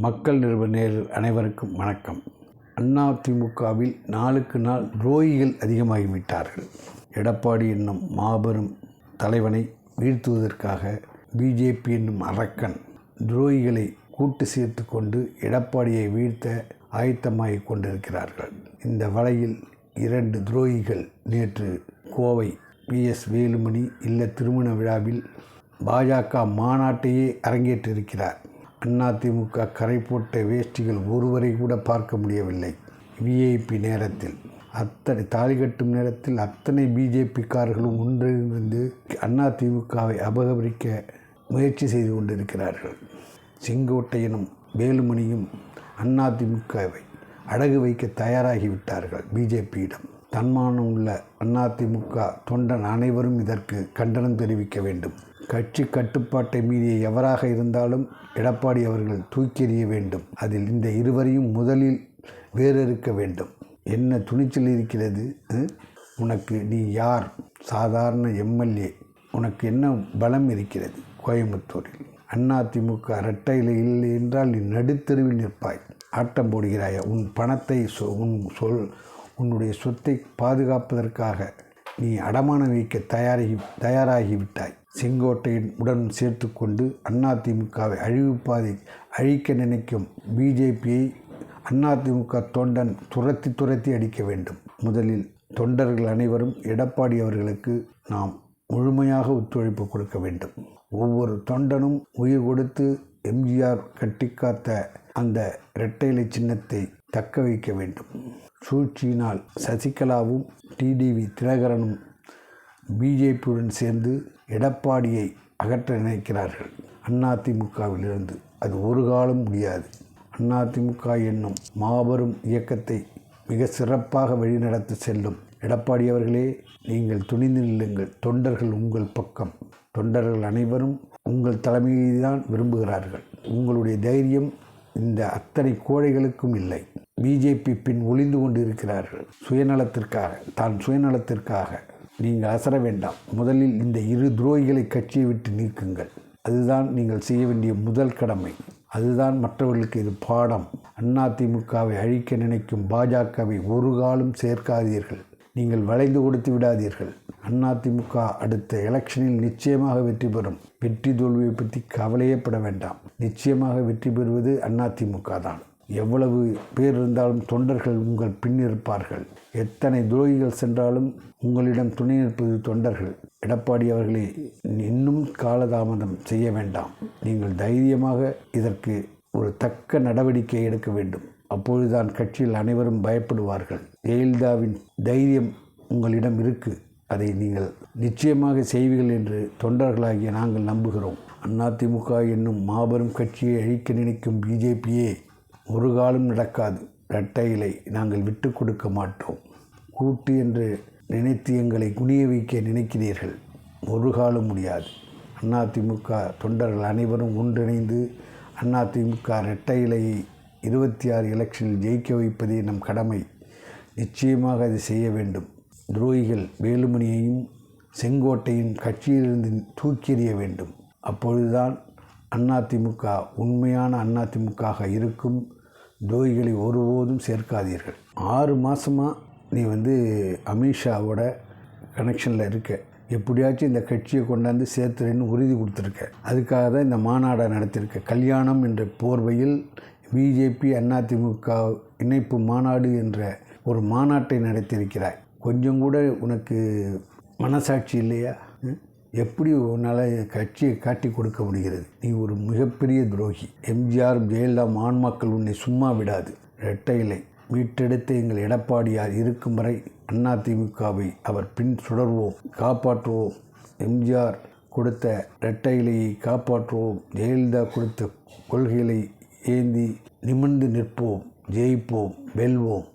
மக்கள் நிறுவ நேர் அனைவருக்கும் வணக்கம். அண்ணா திமுகவில் நாளுக்கு நாள் துரோகிகள் அதிகமாகிவிட்டார்கள். எடப்பாடி என்னும் மாபெரும் தலைவனை வீழ்த்துவதற்காக பிஜேபி என்னும் அரக்கன் துரோகிகளை கூட்டு சேர்த்து கொண்டு எடப்பாடியை வீழ்த்த ஆயத்தமாகிக் கொண்டிருக்கிறார்கள். இந்த வலையில் இரண்டு துரோகிகள் நேற்று கோவை பி. எஸ். வேலுமணி இல்ல திருமண விழாவில் பாஜக மாநாட்டையே அரங்கேற்றிருக்கிறார். அதிமுக கரை போட்ட வேஷ்டிகள் ஒருவரை கூட பார்க்க முடியவில்லை. விஐபி நேரத்தில். அத்தனை தாலி கட்டும் நேரத்தில் அத்தனை பிஜேபிக்காரர்களும் ஒன்றிணைந்து அதிமுகவை அபகரிக்க முயற்சி செய்து கொண்டிருக்கிறார்கள். செங்கோட்டையனும் வேலுமணியும் அதிமுகவை அடகு வைக்க தயாராகிவிட்டார்கள் பிஜேபியிடம் தன்மானம் உள்ள அதிமுக தொண்டன் அனைவரும் இதற்கு கண்டனம் தெரிவிக்க வேண்டும். கட்சி கட்டுப்பாட்டை மீறிய எவராக இருந்தாலும் எடப்பாடி அவர்கள் தூக்கெறிய வேண்டும். அதில் இந்த இருவரையும் முதலில் வேறறுக்க வேண்டும். என்ன துணிச்சல் இருக்கிறது? உனக்கு நீ யார்? சாதாரண எம்எல்ஏ. உனக்கு என்ன பலம் இருக்கிறது? கோயம்புத்தூரில். அதிமுக இரட்டை இலை இல்லை என்றால் நீ நடுத்தெருவில் நிற்பாய். ஆட்டம் போடுகிறாயா? உன் பணத்தை சொ- உன் சொல் உன்னுடைய சொத்தை பாதுகாப்பதற்காக நீ அடமானம் வைக்க தயாராகி தயாராகிவிட்டாய். செங்கோட்டையின் உடன் சேர்த்து கொண்டு அதிமுகவை அழிவுப்பாதை அழிக்க நினைக்கும் பிஜேபியை அதிமுக தொண்டன் துரத்தி துரத்தி அடிக்க வேண்டும். முதலில் தொண்டர்கள் அனைவரும் எடப்பாடி அவர்களுக்கு நாம் முழுமையாக ஒத்துழைப்பு கொடுக்க வேண்டும். ஒவ்வொரு தொண்டனும் உயிர் கொடுத்து எம்ஜிஆர் கட்டிக்காத்த அந்த இரட்டைலை சின்னத்தை தக்க வைக்க வேண்டும். சூழ்ச்சியினால் சசிகலாவும் டிடிவி தினகரனும் பிஜேபியுடன் சேர்ந்து எடப்பாடியை அகற்ற நினைக்கிறார்கள். அதிமுகவிலிருந்து அது ஒரு காலம் முடியாது. அதிமுக என்னும் மாபெரும் இயக்கத்தை மிக சிறப்பாக வழிநடத்தி செல்லும் எடப்பாடி அவர்களே நீங்கள் துணிந்து நில்லுங்கள். தொண்டர்கள் உங்கள் பக்கம். தொண்டர்கள் அனைவரும் உங்கள் தலைமையை தான் விரும்புகிறார்கள். உங்களுடைய தைரியம் இந்த அத்தனை கோழைகளுக்கும் இல்லை. பிஜேபி பின் ஒளிந்து கொண்டு இருக்கிறார்கள் சுயநலத்திற்காக தான் சுயநலத்திற்காக நீங்கள் அசர வேண்டாம். முதலில் இந்த இரு துரோகிகளை கட்சியை விட்டு நீக்குங்கள். அதுதான் நீங்கள் செய்ய வேண்டிய முதல் கடமை. அதுதான் மற்றவர்களுக்கு இது பாடம். அதிமுகவை அழிக்க நினைக்கும் பாஜகவை ஒரு காலம் சேர்க்காதீர்கள். நீங்கள் வளைந்து கொடுத்து விடாதீர்கள். அதிமுக அடுத்த எலெக்ஷனில் நிச்சயமாக வெற்றி பெறும். வெற்றி தோல்வியை பற்றி கவலையப்பட வேண்டாம். நிச்சயமாக வெற்றி பெறுவது அதிமுக தான். எவ்வளவு பேர் இருந்தாலும் தொண்டர்கள் உங்கள் பின் இருப்பார்கள். எத்தனை துரோகிகள் சென்றாலும் உங்களிடம் துணை நிற்பது தொண்டர்கள். எடப்பாடி அவர்களே இன்னும் காலதாமதம் செய்ய வேண்டாம். நீங்கள் தைரியமாக இதற்கு ஒரு தக்க நடவடிக்கை எடுக்க வேண்டும். அப்பொழுதுதான் கட்சியில் அனைவரும் பயப்படுவார்கள். ஜெயலலிதாவின் தைரியம் உங்களிடம் இருக்கு. அதை நீங்கள் நிச்சயமாக செய்வீர்கள் என்று தொண்டர்களாகிய நாங்கள் நம்புகிறோம். அதிமுக என்னும் மாபெரும் கட்சியை அழிக்க நினைக்கும் பிஜேபியே ஒரு காலம் நடக்காது. இரட்டையிலை நாங்கள் விட்டு கொடுக்க மாட்டோம். கூட்டு என்று நினைத்து எங்களை குனிய வைக்க நினைக்கிறீர்கள். ஒரு காலம் முடியாது. அதிமுக தொண்டர்கள் அனைவரும் ஒன்றிணைந்து அதிமுக இரட்டை இலையை இருபத்தி ஆறு எலெக்ஷனில் ஜெயிக்க வைப்பதே நம் கடமை. நிச்சயமாக அதை செய்ய வேண்டும். துரோகிகள் வேலுமணியையும் செங்கோட்டையும் கட்சியிலிருந்து தூக்கி எறிய வேண்டும். அப்பொழுதுதான் அதிமுக உண்மையான அதிமுக இருக்கும் துரோகிகளை ஒருபோதும் சேர்க்காதீர்கள். ஆறு மாதமாக நீ வந்து அமித்ஷாவோட கனெக்ஷனில் இருக்க. எப்படியாச்சும் இந்த கட்சியை கொண்டாந்து சேர்த்துறேன்னு உறுதி கொடுத்துருக்க. அதுக்காக தான் இந்த மாநாடை நடத்தியிருக்க கல்யாணம் என்ற போர்வையில் பிஜேபி அதிமுக இணைப்பு மாநாடு என்ற ஒரு மாநாட்டை நடத்தியிருக்கிறாய். கொஞ்சம் கூட உனக்கு மனசாட்சி இல்லையா? ம்? எப்படி உன்னால் கட்சியை காட்டி கொடுக்க முடிகிறது? நீ ஒரு மிகப்பெரிய துரோகி. எம்ஜிஆர் ஜெயலலிதா ஆண்மக்கள் உன்னை சும்மா விடாது. இரட்டை இலை. மீட்டெடுத்த எங்கள் எடப்பாடியார் இருக்கும் வரை அதிமுகவை அவர் பின் சுடர்வோம் காப்பாற்றுவோம். எம்ஜிஆர் கொடுத்த இரட்டை இலையை காப்பாற்றுவோம். ஜெயலலிதா கொடுத்த கொள்கைகளை ஏந்தி நிமிர்ந்து நிற்போம் ஜெயிப்போம் வெல்வோம்.